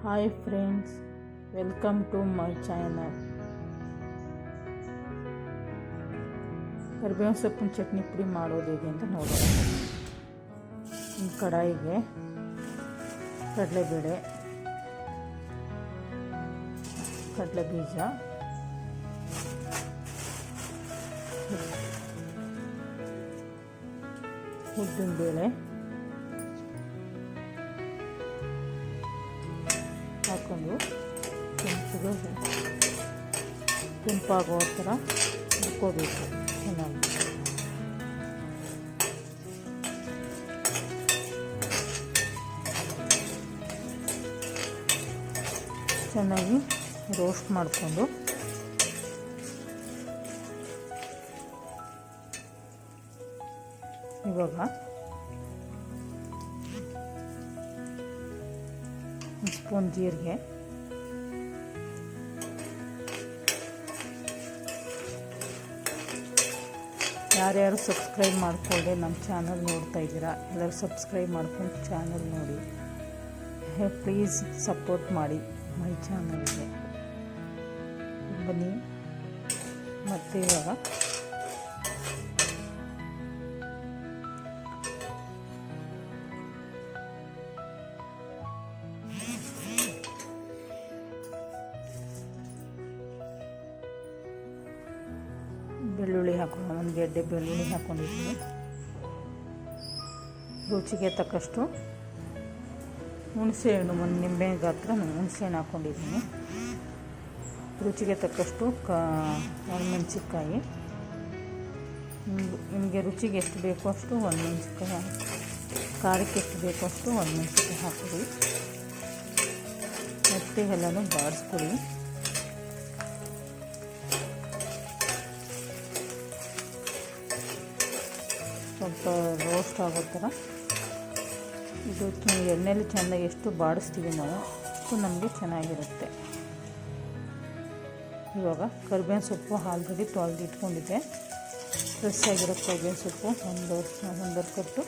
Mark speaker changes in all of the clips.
Speaker 1: Hi friends welcome to my channel ಕರಿಬೇವಿನ ಸೊಪ್ಪಿನ ಚಟ್ನಿ ಪುಡಿ ಮಾಡೋದು ಹೇಗೆ ಅಂತ ನೋಡೋಣ ಒಂದು ಕಡಾಯಿಗೆ ಕಡಲೆಬೇಳೆ ಕಡಲೆ ಬೀಜ ಉದ್ದಿನಬೇಳೆ ಹಾಕೊಂಡು ಕೆಂಪಿಗೆ ಕೆಂಪಾಗೋ ಥರ ಇಟ್ಕೋಬೇಕು ಚೆನ್ನಾಗಿ. ಚೆನ್ನಾಗಿ ರೋಸ್ಟ್ ಮಾಡಿಕೊಂಡು ಇವಾಗ ಸ್ಪೂನ್ ಜೀರಿಗೆ. ಯಾರ್ಯಾರು ಸಬ್ಸ್ಕ್ರೈಬ್ ಮಾಡ್ಕೊಳ್ಳಿ ನಮ್ಮ ಚಾನಲ್ ನೋಡ್ತಾ ಇದ್ದೀರಾ, ಎಲ್ಲರೂ ಸಬ್ಸ್ಕ್ರೈಬ್ ಮಾಡ್ಕೊಂಡು ಚಾನಲ್ ನೋಡಿ. ಪ್ಲೀಸ್ ಸಪೋರ್ಟ್ ಮಾಡಿ ಮೈ ಚಾನಲ್ಗೆ ಬನ್ನಿ. ಮತ್ತೆ ಇವಾಗ ಬೆಳ್ಳುಳ್ಳಿ ಹಾಕೋಣ, ಒಂದು ಗೆಡ್ಡೆ ಬೆಳ್ಳುಳ್ಳಿ ಹಾಕ್ಕೊಂಡಿದ್ದೀನಿ ರುಚಿಗೆ ತಕ್ಕಷ್ಟು ಹುಣಸೆಹಣ್ಣು ಒಂದು ನಿಂಬೆ ಗಾತ್ರ ಹುಣಸೆಹಣ್ಣು ಹಾಕ್ಕೊಂಡಿದ್ದೀನಿ ರುಚಿಗೆ ತಕ್ಕಷ್ಟು ಒಂದು ಒಣಮೆಣ್ಸಿನ್ಕಾಯಿ ನಿಮ್ಗೆ, ನಿಮಗೆ ರುಚಿಗೆ ಎಷ್ಟು ಬೇಕೋ ಅಷ್ಟು ಒಂದು ಮೆಣಸಿನ್ಕಾಯಿ ಖಾರಕ್ಕೆ ಎಷ್ಟು ಬೇಕೋ ಅಷ್ಟು ಒಂದು ಮೆಣಸಿನ್ಕಾಯಿ ಹಾಕಿರಿ ಮತ್ತೆ ಎಲ್ಲನೂ ಬಾಡಿಸ್ಕೊಡಿ ಸ್ವಲ್ಪ ರೋಸ್ಟ್ ಆಗೋ ಥರ ಇದು ಎಣ್ಣೆಲಿ ಚೆನ್ನಾಗಿ ಎಷ್ಟು ಬಾಡಿಸ್ತೀವಿ ನಾವು, ಅಷ್ಟು ನಮಗೆ ಚೆನ್ನಾಗಿರುತ್ತೆ. ಇವಾಗ ಕರ್ಬೇವಿನ ಸೊಪ್ಪು ಆಲ್ರೆಡಿ ತೊಳೆದು ಇಟ್ಕೊಂಡಿದ್ದೆ. ಫ್ರೆಶ್ ಆಗಿರೋ ಕರಿಬೇವಿನ ಸೊಪ್ಪು ಒಂದು ಒಂದೂವರೆ ಕಟ್ಟು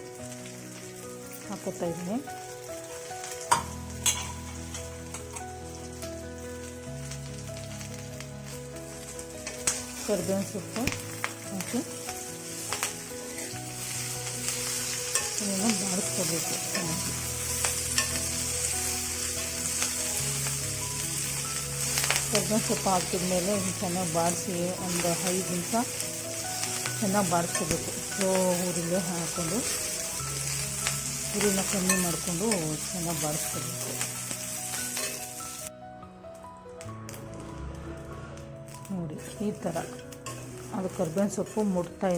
Speaker 1: ಹಾಕೋತಾ ಇದ್ದೀನಿ. ಕರ್ಬೇವಿನ ಸೊಪ್ಪು ಹಾಕಿ ಇದನ್ನು ಬಾಡಿಸ್ಕೋಬೇಕು ಚೆನ್ನಾಗಿ ಸೊಪ್ಪು ಹಾಕಿದ ಮೇಲೆ ಚೆನ್ನಾಗಿ ಬಾಡಿಸಿ ಒಂದು ಐದು ನಿಮಿಷ ಚೆನ್ನಾಗಿ ಬಾಡಿಸ್ಕೋಬೇಕು ಸ್ಲೋ ಊರಿಗೆ ಹಾಕ್ಕೊಂಡು ಹುರಿನ ಕಮ್ಮಿ ಮಾಡಿಕೊಂಡು ಚೆನ್ನಾಗಿ ಬಾಡಿಸ್ಕೋಬೇಕು ನೋಡಿ, ಈ ಥರ. ಅದು ಕರ್ಬೇವಿನ ಸೊಪ್ಪು ಮುಟ್ತಾ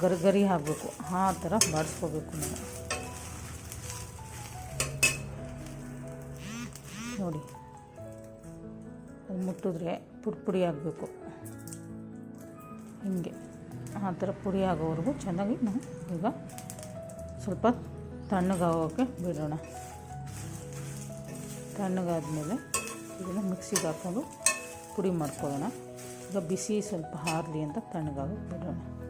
Speaker 1: ಗರ್ಗರಿ ಆಗಬೇಕು. ಆ ಥರ ಬಾಡಿಸ್ಕೋಬೇಕು ನಾನು ನೋಡಿ. ಅದು ಮುಟ್ಟಿದ್ರೆ ಪುಡಿ ಪುಡಿ ಆಗಬೇಕು. ಹೀಗೆ. ಆ ಥರ ಪುಡಿ ಆಗೋವರೆಗೂ ಚೆನ್ನಾಗಿ ನಾವು ಈಗ ಸ್ವಲ್ಪ ತಣ್ಣಗಾಗೋಕ್ಕೆ ಬಿಡೋಣ. ತಣ್ಣಗಾದ್ಮೇಲೆ ಇದನ್ನು ಮಿಕ್ಸಿಗೆ ಹಾಕೊಂಡು ಪುಡಿ ಮಾಡ್ಕೊಳ್ಳೋಣ. ಈಗ ಬಿಸಿ ಸ್ವಲ್ಪ ಹಾರಲಿ ಅಂತ ತಣ್ಣಗಾಗೋಕ್ಕೆ ಬಿಡೋಣ.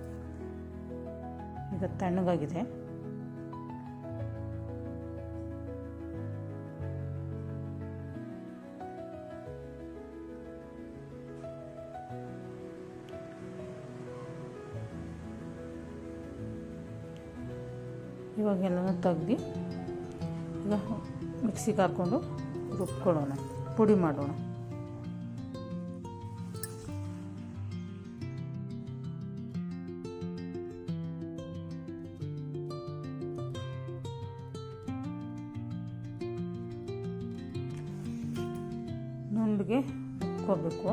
Speaker 1: ಈಗ ತಣ್ಣಗಾಗಿದೆ. ಇವಾಗೆಲ್ಲನೂ ತೆಗ್ದು ಈಗ ಮಿಕ್ಸಿಗೆ ಹಾಕ್ಕೊಂಡು ರುಬ್ಕೊಳ್ಳೋಣ ಪುಡಿ ಮಾಡೋಣ. ನುಂಡಿಗೆ ರುಬ್ಕೋಬೇಕು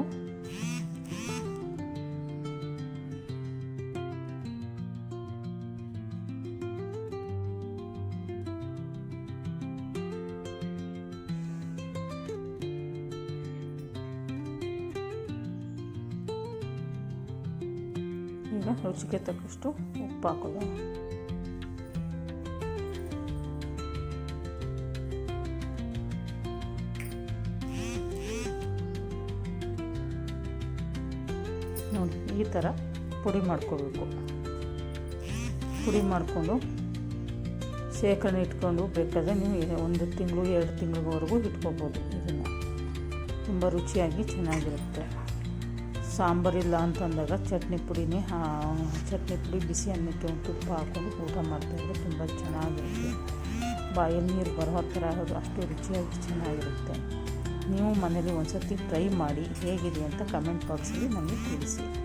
Speaker 1: ಈಗ ರುಚಿಗೆ ತಕ್ಕಷ್ಟು ಉಪ್ಪು ಹಾಕೋದು ಈ ಥರ ಪುಡಿ ಮಾಡ್ಕೋಬೇಕು. ಪುಡಿ ಮಾಡಿಕೊಂಡು ಶೇಖರಣೆ ಇಟ್ಕೊಂಡು ಬೇಕಾದರೆ ನೀವು ಒಂದು ತಿಂಗಳು, ಎರಡು ತಿಂಗಳಿವರೆಗೂ ಇಟ್ಕೋಬೋದು ಇದನ್ನು. ತುಂಬ ರುಚಿಯಾಗಿ ಚೆನ್ನಾಗಿರುತ್ತೆ. ಸಾಂಬಾರಿಲ್ಲ ಅಂತಂದಾಗ ಚಟ್ನಿ ಪುಡಿನೇ ಚಟ್ನಿ ಪುಡಿ ಬಿಸಿ ಅನ್ನಕ್ಕೆ ತುಪ್ಪ ಹಾಕ್ಕೊಂಡು ಊಟ ಮಾಡ್ತಾಯಿದ್ರೆ ತುಂಬ ಚೆನ್ನಾಗಿರುತ್ತೆ. ಬಾಯಲ್ಲಿ ನೀರು ಬರೋ ಥರ ಅಷ್ಟು ರುಚಿಯಾಗಿ ಚೆನ್ನಾಗಿರುತ್ತೆ. ನೀವು ಮನೇಲಿ ಒಂದು ಸರ್ತಿ ಟ್ರೈ ಮಾಡಿ ಹೇಗಿದೆ ಅಂತ ಕಮೆಂಟ್ ಬಾಕ್ಸಲ್ಲಿ ನಮಗೆ ತಿಳಿಸಿ.